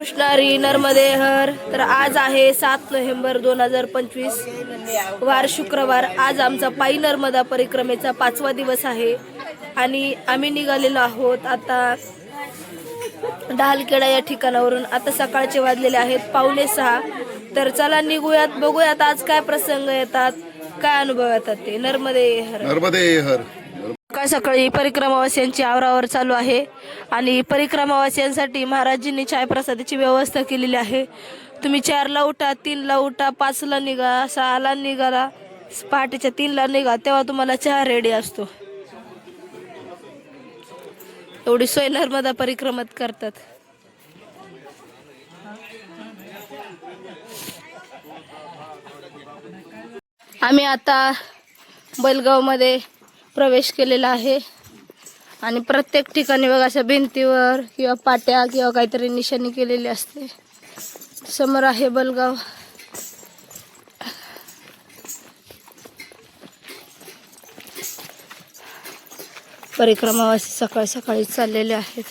कृष्णारी नर्मदे हर तर आज आहे सात नोव्हेंबर दोन हजार पंचवीस. वार शुक्रवार. आज आमचा पायी नर्मदा परिक्रमेचा पाचवा दिवस आहे. आणि आम्ही निघालेलो आहोत आता ढालकेडा या ठिकाणावरून. आता सकाळचे वाजलेले आहेत पावणे सहा. तर चला निघूयात बघूयात आज काय प्रसंग येतात काय अनुभव येतात ते. नर्मदे हर नर्मदे हर सकाळ सकाळी परिक्रमावासियांची आवरावर चालू आहे. आणि परिक्रमावासियांसाठी महाराजांनी चायप्रसादाची व्यवस्था केलेली आहे. तुम्ही चारला उठा तीनला उठा पाचला निघा सहाला निघाला पहाटेच्या तीनला निघा तेव्हा तुम्हाला चहा रेडी असतो. एवढी सोय नर्मदा परिक्रमात करतात. आम्ही आता बैलगावमध्ये प्रवेश केलेला आहे. आणि प्रत्येक ठिकाणी बघा अशा भिंतीवर किंवा पाट्या किंवा काहीतरी निशाणी केलेली असते. समोर आहे बलगाव. परिक्रमावासी सकाळी सकाळी चाललेले आहेत.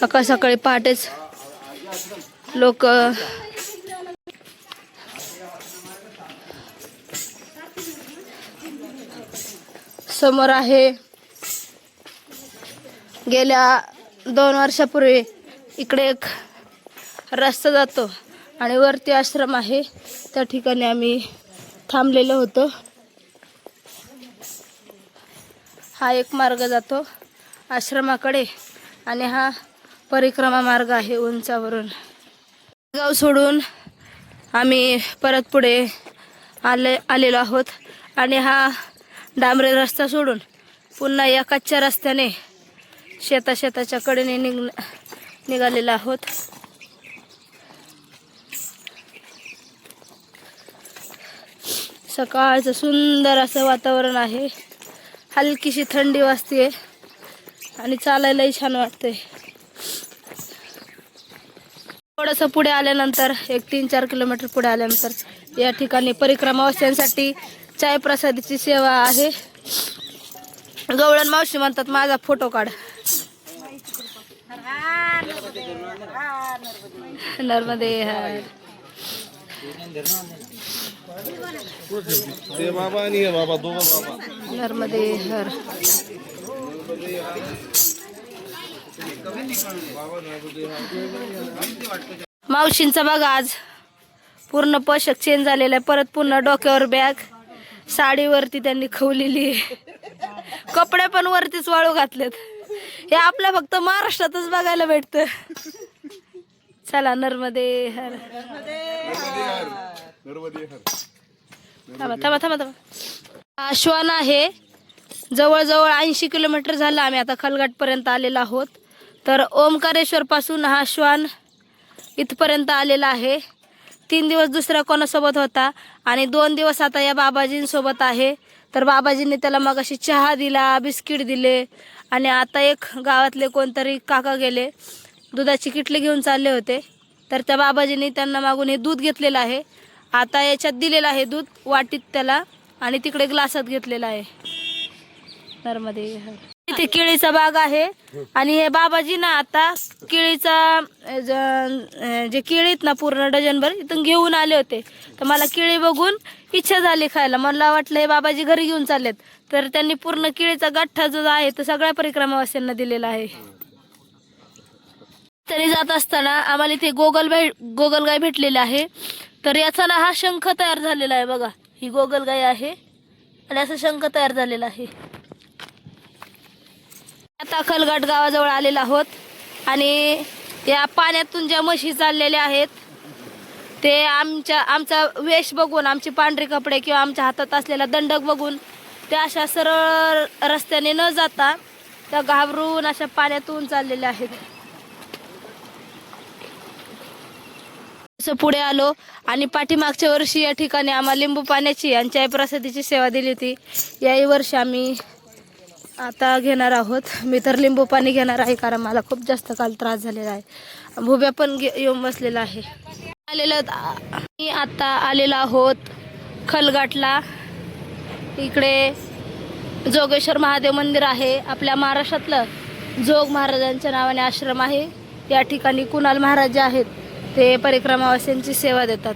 सकाळ सकाळी पहाटेच लोक समोर आहे. गेल्या दोन वर्षापूर्वी इकडे एक रस्ता जातो आणि वरती आश्रम आहे. त्या ठिकाणी आम्ही थांबलेलो होतो. हा एक मार्ग जातो आश्रमाकडे आणि हा परिक्रमा मार्ग आहे उंचावरून. गाव सोडून आम्ही परत पुढे आले आलेलो आहोत. आणि हा डांबरे रस्ता सोडून पुन्हा या कच्च्या रस्त्याने शेता शेताच्या कडेने निघ निघालेलो आहोत. सकाळचं सुंदर असं वातावरण आहे. हलकीशी थंडी वाजते आणि चालायलाही छान वाटते थोडंसं पुढे आल्यानंतर एक तीन चार किलोमीटर पुढे आल्यानंतर या ठिकाणी परिक्रमावासियांसाठी चाय प्रसादीची सेवा आहे. गवळण मावशी म्हणतात माझा फोटो काढ. नर्मदे हर. हे नर्मदे हर मावशींचा बघा आज पूर्ण पोषक चेंज झालेला आहे. परत पुन्हा डोक्यावर बॅग साडीवरती त्यांनी खवलेली कपडे पण वरतीच वाळू घातलेत. हे आपल्या फक्त महाराष्ट्रातच बघायला भेटतं. चला नर्मदे हर. थांबा थांबा थांबा थांबा. हा श्वान आहे. जवळजवळ ऐंशी किलोमीटर झालं आम्ही आता खलघाटपर्यंत आलेलो आहोत. तर ओमकारेश्वरपासून हा श्वान इथपर्यंत आलेला आहे. तीन दिवस दुसऱ्या कोणासोबत होता आणि दोन दिवस आता या बाबाजींसोबत आहे. तर बाबाजींनी त्याला मग अशी चहा दिला बिस्किट दिले आणि आता एक गावातले कोणतरी काका गेले दुधाची किटली घेऊन चालले होते. तर त्या बाबाजींनी त्यांना मागून हे दूध घेतलेलं आहे. आता याच्यात दिलेलं आहे दूध वाटीत त्याला आणि तिकडे ग्लासात घेतलेलं आहे. नर्मदे इथे केळीचा बाग आहे. आणि हे बाबाजी ना आता केळीचा ज- जे केळी आहेत ना पूर्ण डझनभर इथून घेऊन आले होते. तर मला केळी बघून इच्छा झाली खायला. मला वाटलं हे बाबाजी घरी घेऊन चाललेत. तर त्यांनी पूर्ण केळीचा गाठ्ठा जो आहे तो सगळ्या परिक्रमावासींना दिलेला आहे. तरी जात असताना आम्हाला इथे गोगल भेट गोगलगाय भेटलेली आहे. तर याचा ना हा शंख तयार झालेला आहे बघा. ही गोगलगाय आहे. आणि असा शंख तयार झालेला आहे. आता खलघाट गावाजवळ आलेलो आहोत. आणि या पाण्यातून ज्या म्हशी चाललेल्या आहेत ते आमच्या आमचा वेश बघून आमचे पांढरे कपडे किंवा आमच्या हातात असलेला दंडक बघून त्या अशा सरळ रस्त्याने न जाता त्या घाबरून अशा पाण्यातून चाललेल्या आहेत. असं पुढे आलो आणि पाठीमागच्या वर्षी या ठिकाणी आम्हाला लिंबू पाण्याची आणि चाय प्रसादीची सेवा दिली होती. याही वर्षी आम्ही आता घेणार आहोत. मी तर लिंबू पाणी घेणार आहे कारण मला खूप जास्त काल त्रास झालेला आहे. भुब्या पण येऊन बसलेला आहे. आलेलं मी आता आलेलो आहोत खलघाटला इकडे जोगेश्वर महादेव मंदिर आहे. आपल्या महाराष्ट्रातलं जोग महाराजांच्या नावाने आश्रम आहे. या ठिकाणी कुणाल महाराज जे आहेत ते परिक्रमावासींची सेवा देतात.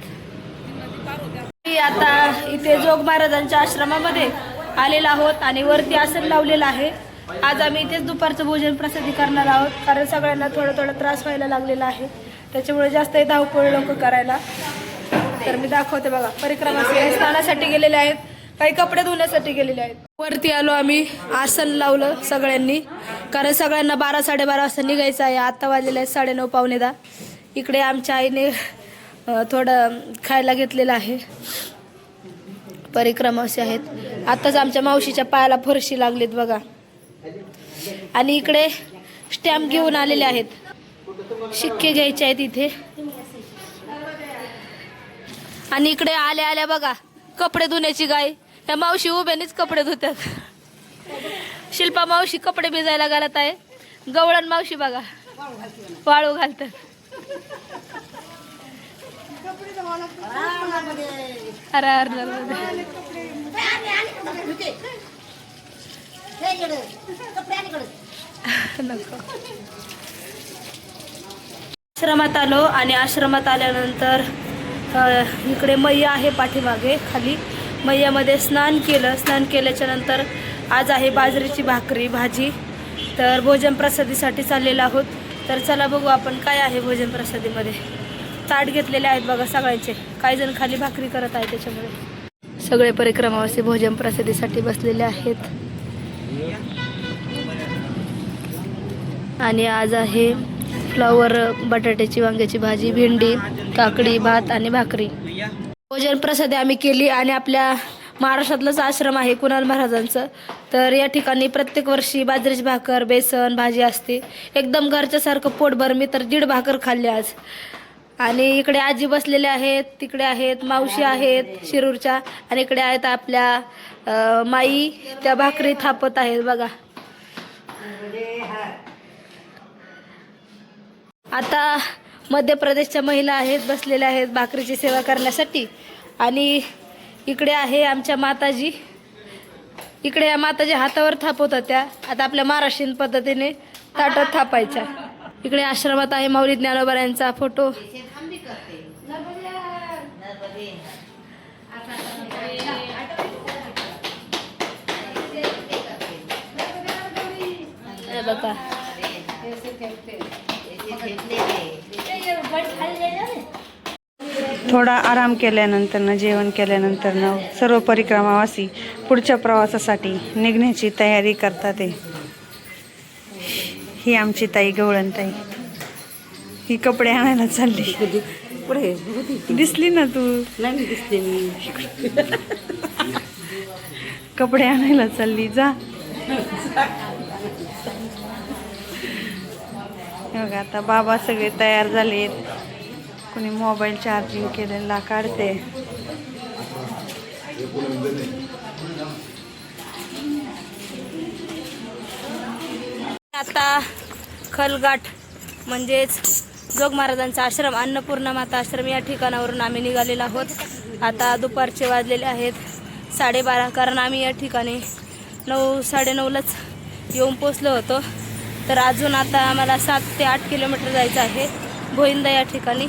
मी आता इथे जोग महाराजांच्या आश्रमामध्ये आलेलो आहोत आणि वरती आसन लावलेलं आहे. आज आम्ही इथेच दुपारचं भोजन प्रसिद्धी करणार आहोत कारण सगळ्यांना थोडा थोडा त्रास व्हायला लागलेला आहे. त्याच्यामुळे जास्त धावपळ लोक करायला. तर मी दाखवते बघा परिक्रमा स्नानासाठी गेलेले आहेत. काही कपडे धुण्यासाठी गेलेले आहेत. वरती आलो आम्ही आसन लावलं सगळ्यांनी. कारण सगळ्यांना बारा साडेबारा वाजता निघायचं आहे. आता वाजलेलं आहे साडेनऊ पावणे दहा. इकडे आमच्या आईने थोडं खायला घेतलेलं आहे. परिक्रमावशी आहेत. आताच आमच्या मावशीच्या पायाला फरशी लागलीत बघा. आणि इकडे स्टॅम्प घेऊन आलेले आहेत. शिक्के घ्यायचे आहेत इथे. आणि इकडे आल्या आल्या बघा कपडे धुण्याची गाय. त्या मावशी उभ्यानेच कपडे धुतात. शिल्पा मावशी कपडे भिजायला घालत आहे. गवळण मावशी बघा वाळू घालतात. अरे अरे. आश्रमात आलो आणि आश्रमात आल्यानंतर इकडे मैया आहे पाठीमागे खाली. मैयामध्ये स्नान केलं. स्नान केल्याच्यानंतर आज आहे बाजरीची भाकरी भाजी. तर भोजन प्रसादीसाठी चाललेलो आहोत. तर चला बघू आपण काय आहे भोजन प्रसादीमध्ये. ताट घेतलेले आहेत बघा सगळ्यांचे. काही जण खाली भाकरी करत आहे त्याच्यामुळे. सगळे परिक्रमावासी भोजन प्रसादीसाठी बसलेले आहेत. आणि आज आहे फ्लॉवर बटाट्याची वांग्याची भाजी भेंडी काकडी भात आणि भाकरी. भोजन प्रसादी आम्ही केली आणि आपल्या महाराष्ट्रातलंच आश्रम आहे कुणाल महाराजांचं. तर या ठिकाणी प्रत्येक वर्षी बाजरीची भाकर बेसन भाजी असते. एकदम घरच्यासारखं पोटभर मी तर दीड भाकर खाल्ली आज. आणि इकडे आजी बसलेले आहेत तिकडे आहेत मावशी आहेत शिरूरच्या आणि इकडे आहेत आपल्या माई त्या भाकरी थापत आहेत बघा. आता मध्य प्रदेशच्या महिला आहेत बसलेल्या आहेत भाकरीची सेवा करण्यासाठी. आणि इकडे आहे आमच्या माताजी. इकडे या माताजी हातावर थापवत होत्या. आता आपल्या महाराष्ट्रीयन पद्धतीने ताटात थापायच्या. इकडे आश्रमात आहे माऊली ज्ञानोबऱ्यांचा फोटो बघा थोडा आराम केल्यानंतरनं जेवण केल्यानंतरनं सर्व परिक्रमावासी पुढच्या प्रवासासाठी निघण्याची तयारी करतात आहे. ही आमची ताई गवळण ताई ही कपडे आणायला चालली. दिसली ना तू? नाही दिसते मी कपडे आणायला चालली जा. बघा आता बाबा सगळे तयार झालेत. कोणी मोबाईल चार्जिंग केलेला काढते. आता खलघाट म्हणजेच जोग महाराजांचा आश्रम अन्नपूर्णा माता आश्रम या ठिकाणावरून आम्ही निघालेलो आहोत. आता दुपारचे वाजलेले आहेत साडेबारा कारण आम्ही या ठिकाणी नऊ साडेनऊलाच येऊन पोचलो होतो. तर अजून आता आम्हाला सात ते आठ किलोमीटर जायचं आहे. भोईंदा या ठिकाणी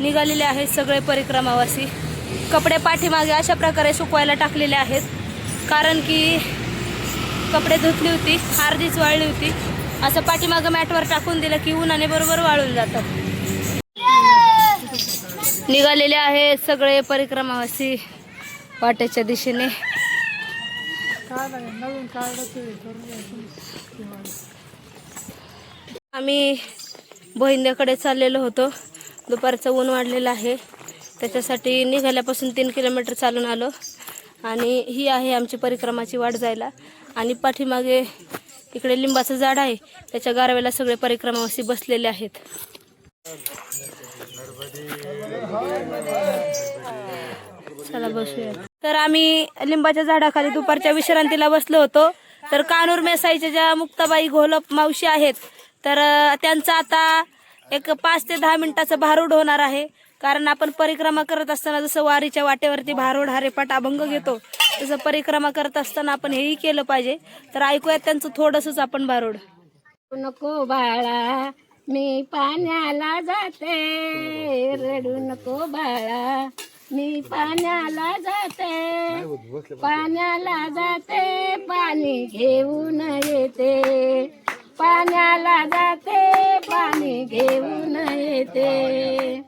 निघालेले आहेत सगळे परिक्रमावासी. कपडे पाठीमागे अशा प्रकारे सुकवायला टाकलेले आहेत. कारण की कपडे धुतली होती अर्धीच वाळली होती. असं पाठीमागं मॅटवर टाकून दिलं की उन्हाने बरोबर वाळून जातात निघालेले आहे सगळे परिक्रमावासी वाटेच्या दिशेने. आम्ही बहिंद्याकडे चाललेलो होतो. दुपारचं ऊन वाढलेलं आहे. त्याच्यासाठी निघाल्यापासून तीन किलोमीटर चालून आलो. आणि ही आहे आमची परिक्रमाची वाट जायला. आणि पाठीमागे इकडे लिंबाचं झाड आहे. त्याच्या गारव्याला सगळे परिक्रमावासी बसलेले आहेत. चला बसूया. तर आम्ही लिंबाच्या झाडाखाली दुपारच्या विश्रांतीला बसलो होतो. तर कानूर मेसाईच्या ज्या मुक्ताबाई घोलप मावशी आहेत तर त्यांचं आता एक पाच ते दहा मिनिटाचं भारूड होणार आहे. कारण आपण परिक्रमा करत असताना जसं वारीच्या वाटेवरती भारूड हरेपाट अभंग घेतो तसं परिक्रमा करत असताना आपण हेही केलं पाहिजे. तर ऐकूयात त्यांचं थोडंसंच आपण भारूड. नको बाळा मी पाण्याला जाते. रडू नको बाळा मी पाण्याला जाते. पाण्याला जाते पाणी घेऊन येते. पाण्याला जाते पाणी घेऊन येते.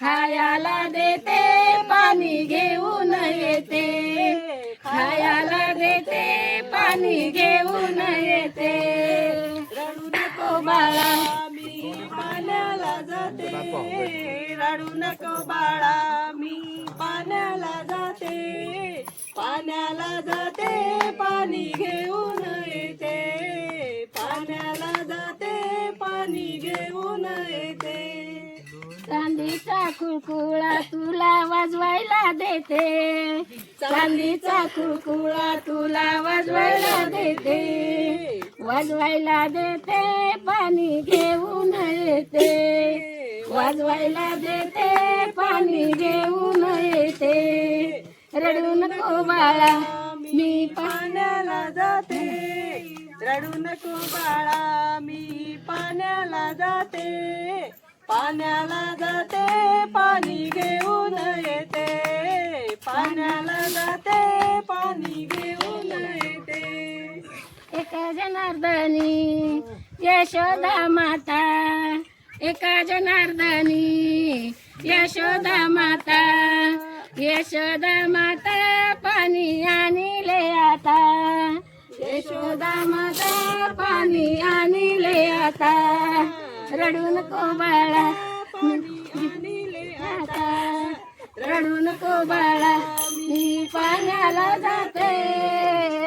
खायला देते पाणी घेऊन येते. खायला देते पाणी घेऊन येते. रडू नको बाळा मी पाण्याला जाते. रडू नको बाळा मी पाण्याला जाते. पाण्याला जाते पाणी घेऊन येते. पाण्याला जाते पाणी घेऊन येते. चांदीचा कुळकुळा तुला वाजवायला देते. चांदीचा कुळकुळा तुला वाजवायला देते. वाजवायला देते पाणी घेऊन येते. वाजवायला देते पाणी घेऊन येते. रडू नको बाळा मी पाण्याला जाते. रडू नको बाळा मी पाण्याला जाते. पाण्याला जाते पाणी घेऊन येते. पाण्याला जाते पाणी घेऊन येते. एका जनार्दनी यशोदा माता. एका जनार्दनी यशोदा माता. यशोदा माता पाणी आणले आता. यशोदा माता पाणी आणले आता. रडू नको बाळा. रडू नको बाळा. मी पाण्याला जाते.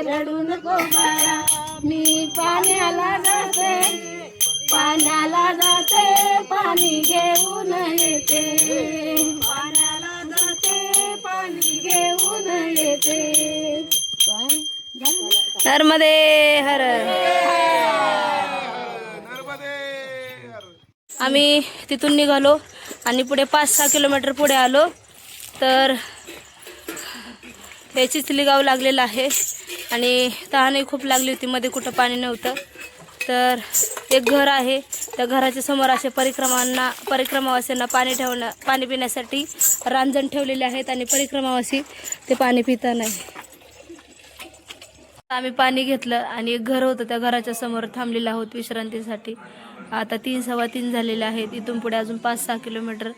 रडू नको बाळा. मी पाण्याला जाते. पाण्याला जाते. पाणी घेऊन येते. पाण्याला जाते. पाणी घेऊन येते. पण मध्ये हर. आम्ही तिथून निघालो आणि पुढे पाच सहा किलोमीटर पुढे आलो. तर हे चिचली गाव लागलेलं आहे आणि तहानही खूप लागली होती मध्ये कुठं पाणी नव्हतं. तर एक घर आहे त्या घराच्या समोर असे परिक्रमांना परिक्रमावासींना पाणी ठेवणं पाणी पिण्यासाठी रांजण ठेवलेले आहेत आणि परिक्रमावासी ते पाणी पिता नाही आम्ही पाणी घेतलं आणि एक घर होतं त्या घराच्या समोर थांबलेलं आहोत विश्रांतीसाठी. आता तीन सव्वा तीन झालेले आहेत. इथून पुढे अजून पाच सहा किलोमीटर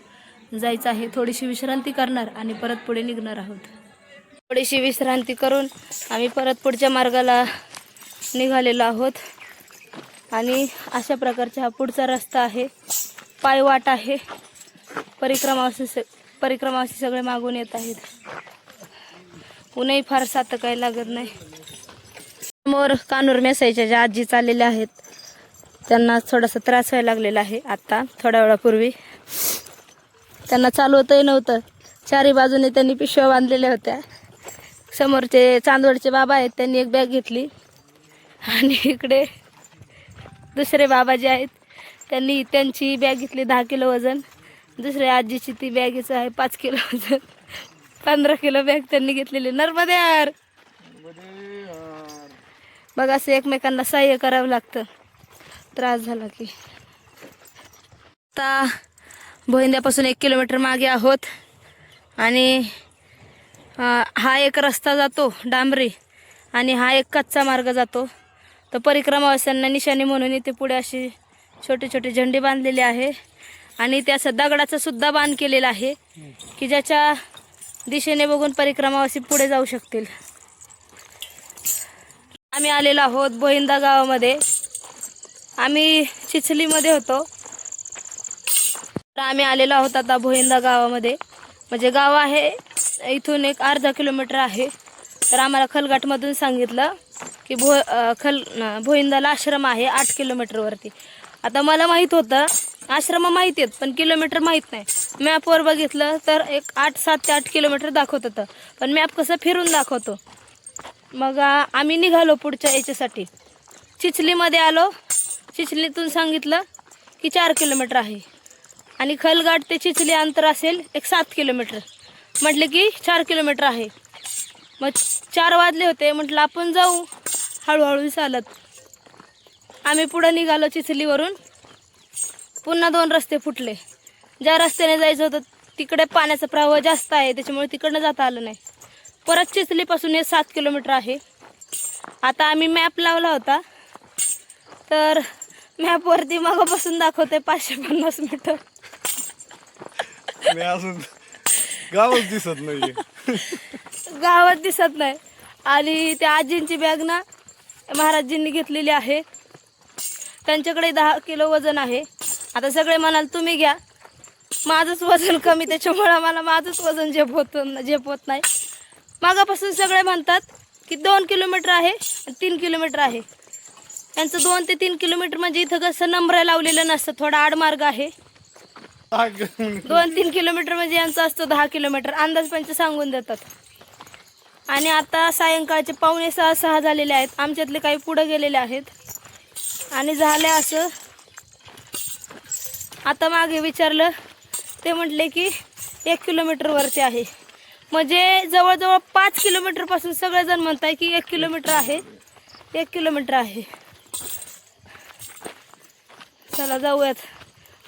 जायचं आहे. थोडीशी विश्रांती करणार आणि परत पुढे निघणार आहोत. थोडीशी विश्रांती करून आम्ही परत पुढच्या मार्गाला निघालेलो आहोत. आणि अशा प्रकारचा हा पुढचा रस्ता आहे. पायवाट आहे. परिक्रमावासी स परिक्रमावासी सगळे मागून येत आहेत. ऊनही फार सात काही लागत नाही. समोर कानूर मेसायच्या ज्या आजी चाललेल्या आहेत. त्यांना थोडासा त्रास व्हायला लागलेला आहे आत्ता थोड्या वेळापूर्वी. त्यांना चालवतही नव्हतं. चारी बाजूने त्यांनी पिशव्या बांधलेल्या होत्या. समोरचे चांदवडचे बाबा आहेत त्यांनी एक बॅग घेतली. आणि इकडे दुसरे बाबा जे आहेत त्यांनी त्यांची बॅग घेतली दहा किलो वजन. दुसऱ्या आजीची ती बॅगीचं आहे पाच किलो वजन. पंधरा किलो बॅग त्यांनी घेतलेली. नर्मदे यार! बघ असं एकमेकांना सहाय्य करावं लागतं. त्रास झाला की. आता भोईंद्यापासून एक किलोमीटर मागे आहोत. आणि हा एक रस्ता जातो डांबरी. आणि हा एक कच्चा मार्ग जातो. तर परिक्रमावास्यांना निशाणी म्हणून इथे पुढे अशी छोटे छोटे झेंडे बांधलेले आहे. आणि त्या असं दगडाचं सुद्धा बांध केलेलं आहे की ज्याच्या दिशेने बघून परिक्रमावासी पुढे जाऊ शकतील. आम्ही आलेलो आहोत बोहिंदा गावामध्ये. आम्ही चिचलीमध्ये होतो. तर आम्ही आलेलो आहोत आता भोईंदा गावामध्ये. म्हणजे गाव आहे इथून एक अर्धा किलोमीटर आहे. तर आम्हाला खलघाटमधून सांगितलं की भो खल भोईंदाला आश्रम आहे आठ किलोमीटरवरती आता मला माहीत होतं आश्रम माहिती आहेत पण किलोमीटर माहीत नाही. मॅपवर बघितलं तर एक आठ सात ते आठ किलोमीटर दाखवत होतं. पण मॅप कसं फिरून दाखवतो? मग आम्ही निघालो पुढच्या याच्यासाठी. चिचलीमध्ये आलो. चिचलीतून सांगितलं की चार किलोमीटर आहे. आणि खलघाट ते चिचली अंतर असेल एक सात किलोमीटर. म्हटलं की चार किलोमीटर आहे. मग चार वाजले होते म्हटलं आपण जाऊ. हळूहळू चालत. आम्ही पुढं निघालो चिचलीवरून. पुन्हा दोन रस्ते फुटले. ज्या रस्त्याने जायचं होतं तिकडे पाण्याचा प्रवाह जास्त आहे त्याच्यामुळे तिकडनं जाता आलं नाही. परत चिचलीपासून हे सात किलोमीटर आहे. आता आम्ही मॅप लावला होता. तर मॅपवरती मागापासून दाखवते पाचशे पन्नास मीटर मी अजून गावच दिसत नाहीये. गावात दिसत नाही. आणि त्या आजींची बॅग ना महाराजींनी घेतलेली आहे. त्यांच्याकडे दहा किलो वजन आहे. आता सगळे म्हणाल तुम्ही घ्या. माझंच वजन कमी त्याच्यामुळं मला माझंच वजन झेप होत झेप होत नाही. मागापासून सगळे म्हणतात की दोन किलोमीटर आहे आणि तीन किलोमीटर आहे. यांचं दोन ते तीन किलोमीटर म्हणजे इथं कसं नंबर लावलेलं नसतं थोडा आडमार्ग आहे. दोन तीन किलोमीटर म्हणजे यांचं असतं दहा किलोमीटर. अंदाज पंच सांगून देतात. आणि आता सायंकाळचे पावणे सहा सहा झालेले आहेत. आमच्यातले काही पुढे गेलेले आहेत. आणि झाले असं. आता मागे विचारलं ते म्हटले की एक किलोमीटरवरती आहे. म्हणजे जवळजवळ पाच किलोमीटरपासून सगळेजण आहे की एक किलोमीटर आहे. एक किलोमीटर आहे. चला जाऊयात.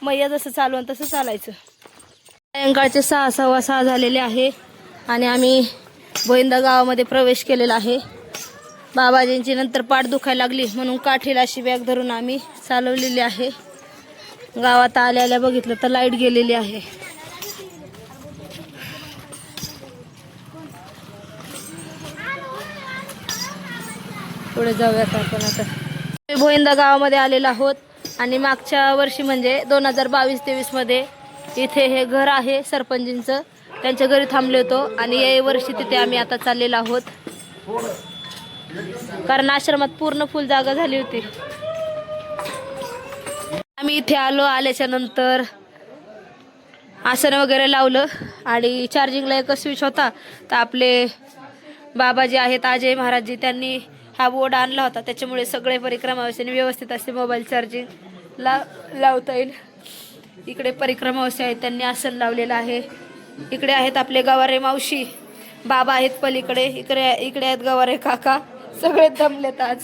मैया जसं चालवून तसं चालायचं. सायंकाळचे सहा सव्वा सहा झालेले आहे आणि आम्ही गोविंदा गावामध्ये प्रवेश केलेला आहे. बाबाजींची नंतर पाठ दुखायला लागली म्हणून काठीला अशी बॅग धरून आम्ही चालवलेली आहे. गावात आल्याला बघितलं तर लाइट गेलेली आहे. पुढे जाऊयात आपण आता. आम्ही भोईंदा गावामध्ये आलेलो आहोत. आणि मागच्या वर्षी म्हणजे दोन हजार बावीस तेवीसमध्ये इथे हे घर आहे सरपंचींचं. त्यांच्या घरी थांबले होतो आणि या वर्षी तिथे आम्ही आता चाललेलो आहोत. कारण आश्रमात पूर्ण फुल जागा झाली होती. आम्ही इथे आलो आल्याच्यानंतर आसन वगैरे लावलं आणि चार्जिंगला एक स्विच होता. तर आपले बाबाजी आहेत अजय महाराजजी त्यांनी हा बोर्ड आणला होता. त्याच्यामुळे सगळे परिक्रमावश्याने व्यवस्थित असते मोबाईल चार्जिंग ला लावता येईल. इकडे परिक्रमावश्य आहेत त्यांनी आसन लावलेलं आहे. इकडे आहेत आपले गवारे मावशी. बाबा आहेत पलीकडे. इकडे इकडे आहेत गवारे काका. सगळे दमलेत आज.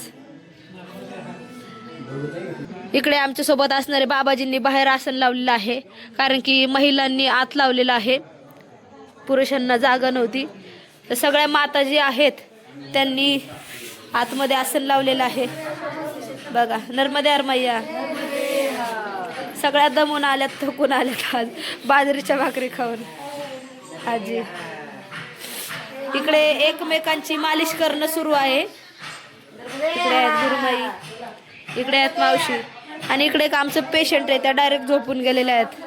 इकडे आमच्यासोबत असणारे बाबाजींनी बाहेर आसन लावलेलं आहे. कारण की महिलांनी आत लावलेलं आहे. पुरुषांना जागा नव्हती. तर सगळ्या माता जी आहेत. त्यांनी आतमध्ये आसन लावलेलं आहे. बघा नर्मदे अरमय्या सगळ्या दमून आल्यात थकून आल्यात आज. बाजरीच्या भाकरी खाऊन. आजी. इकडे एकमेकांची मालिश करणं सुरू आहे. इकडे आहेत गुरुमाई इकडे आहेत मावशी. आणि इकडे एक आमचं पेशंट आहे त्या डायरेक्ट झोपून गेलेल्या आहेत.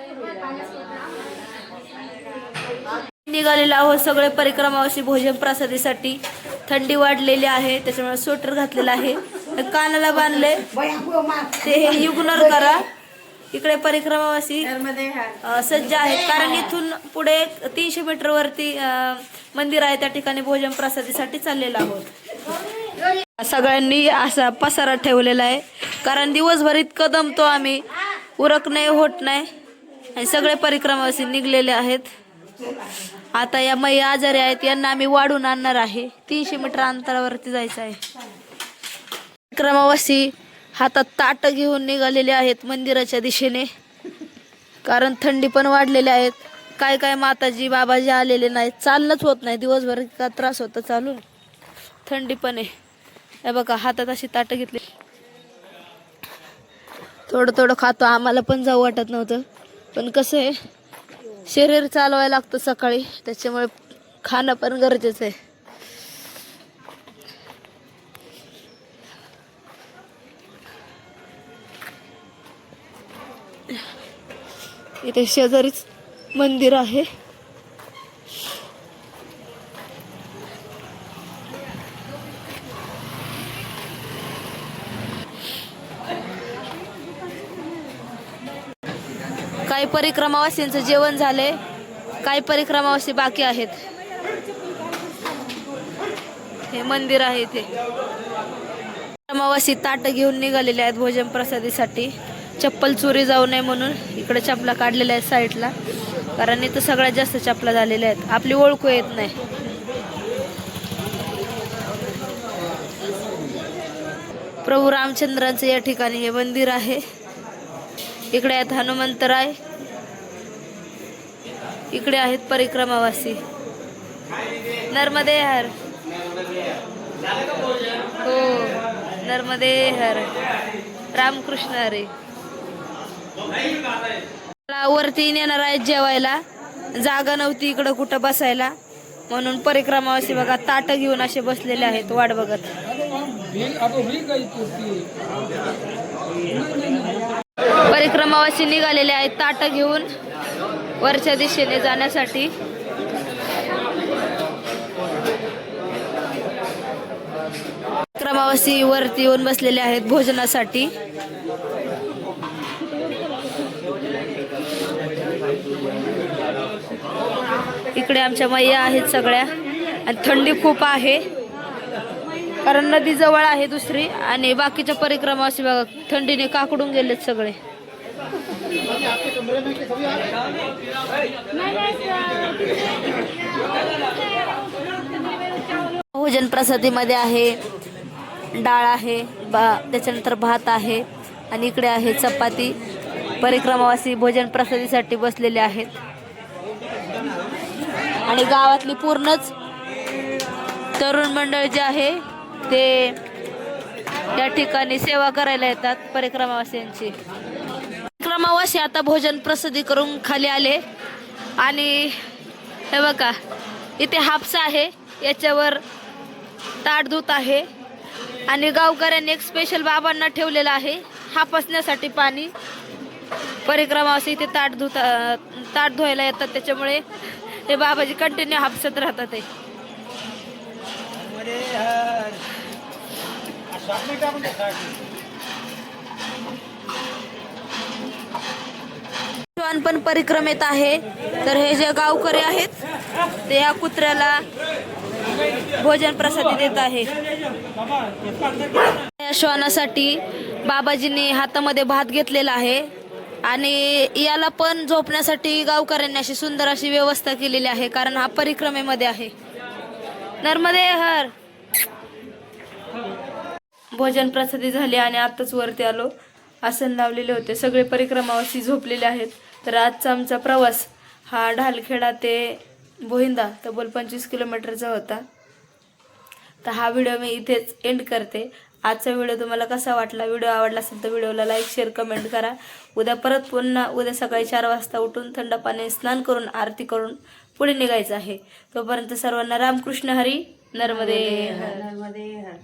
निघालेलो आहोत सगळे परिक्रमावशी भोजन प्रसादीसाठी. थंडी वाढलेली आहे त्याच्यामुळे स्वेटर घातलेलं आहे. कानाला बांधले ते हे इग्नोर करा. इकडे परिक्रमावासी सज्ज आहेत. कारण इथून पुढे तीनशे मीटर वरती मंदिर आहे. त्या ठिकाणी भोजन प्रसादीसाठी चाललेलो आहोत. सगळ्यांनी असा पसारा ठेवलेला आहे. कारण दिवसभर इतकं दमतो आम्ही. उरक नाही होत नाही. आणि सगळे परिक्रमावासी निघलेले आहेत. आता या मै आजारी आहेत. यांना आम्ही वाढून आणणार आहे. तीनशे मीटर अंतरावरती जायचं आहे. परिक्रमावासी हातात ताट घेऊन निघालेले आहेत मंदिराच्या दिशेने. कारण थंडी पण वाढलेली आहेत काय काय माताजी बाबाजी आलेले नाहीत. चालणंच होत नाही. दिवसभर का त्रास होता चालून. थंडी पण आहे. हे बघा हातात अशी ताटं घेतली. थोडं थोडं खातो. आम्हाला पण जाऊ वाटत नव्हतं. पण कसं आहे शरीर चालवायला लागतं सकाळी. त्याच्यामुळे खाणं पण गरजेचं आहे. इथे शेजारीच मंदिर आहे. काही परिक्रमावासींचं जेवण झालंय. काही परिक्रमावासी बाकी आहेत. हे मंदिर आहे इथे. परिक्रमावासी ताट घेऊन निघालेले आहेत भोजन प्रसादीसाठी. चप्पल चोरी जाऊ नये म्हणून इकडे चपला काढलेल्या आहेत साईडला. कारण इथं सगळ्यात जास्त चपला झालेल्या आहेत. आपली ओळखू येत नाही. प्रभू रामचंद्रांचं या ठिकाणी हे मंदिर आहे. इकडे आहेत हनुमंतराय इकडे आहेत परिक्रमावासी. नर्मदे हर. हो नर्मदे हर. रामकृष्ण हरे. वरती नेणार आहेत जेवायला. जागा नव्हती इकडं कुठं बसायला. म्हणून परिक्रमावासी बघा ताट घेऊन असे बसलेले आहेत वाट बघत. परिक्रमावासी निघालेले आहेत ताट घेऊन वरच्या दिशेने जाण्यासाठी. परिक्रमावासी वरती येऊन बसलेले आहेत भोजनासाठी. इकडे आमच्या मैया आहेत सगळ्या. आणि थंडी खूप आहे. कारण नदी जवळ आहे दुसरी. आणि बाकीच्या परिक्रमावासी बघा थंडीने काकडून गेलेत सगळे. भोजन प्रसादीमध्ये आहे डाळ आहे बा त्याच्यानंतर भात आहे आणि इकडे आहे चपाती. परिक्रमावासी भोजन प्रसादीसाठी बसलेले आहेत. आणि गावातली पूर्णच तरुण मंडळ जे आहे ते या ठिकाणी सेवा करायला येतात परिक्रमावासियांची परिक्रमावासी आता भोजन प्रसिद्धी करून खाली आले. आणि हे बघा इथे हापसा आहे याच्यावर ताटधूत आहे. आणि गावकऱ्यांनी एक स्पेशल बाबांना ठेवलेलं आहे हापसण्यासाठी पाणी. परिक्रमावासी इथे ताट धुता ताट धुवायला येतात त्याच्यामुळे हे बाबाजी कंटिन्यू हापसत राहतात ते. श्वान पण परिक्रमेत आहे. तर हे जे गावकरी आहेत ते या कुत्र्याला भोजन प्रसादी देत आहे. या श्वानासाठी बाबाजींनी हातामध्ये भात घेतलेला आहे. आणि याला पण झोपण्यासाठी गावकऱ्यांनी अशी सुंदर अशी व्यवस्था केलेली आहे कारण हा परिक्रमेमध्ये आहे. नर्मदे हर. भोजन प्रसादी झाली आणि आताच वरती आलो. आसन लावलेले होते. सगळे परिक्रमावरती झोपलेले आहेत. तर आजचा आमचा प्रवास हा ढालखेडा ते बोहिंदा तब्बल पंचवीस किलोमीटरचा होता. तर हा व्हिडिओ मी इथेच एंड करते. आजचा व्हिडिओ तुम्हाला कसा वाटला? व्हिडिओ आवडला असेल तर व्हिडिओला लाईक शेअर कमेंट करा. उद्या परत पुन्हा उद्या सकाळी चार वाजता उठून थंड पाण्याने स्नान करून आरती करून पुढे निघायचं आहे. तोपर्यंत सर्वांना रामकृष्ण हरी. नर्मदे हर.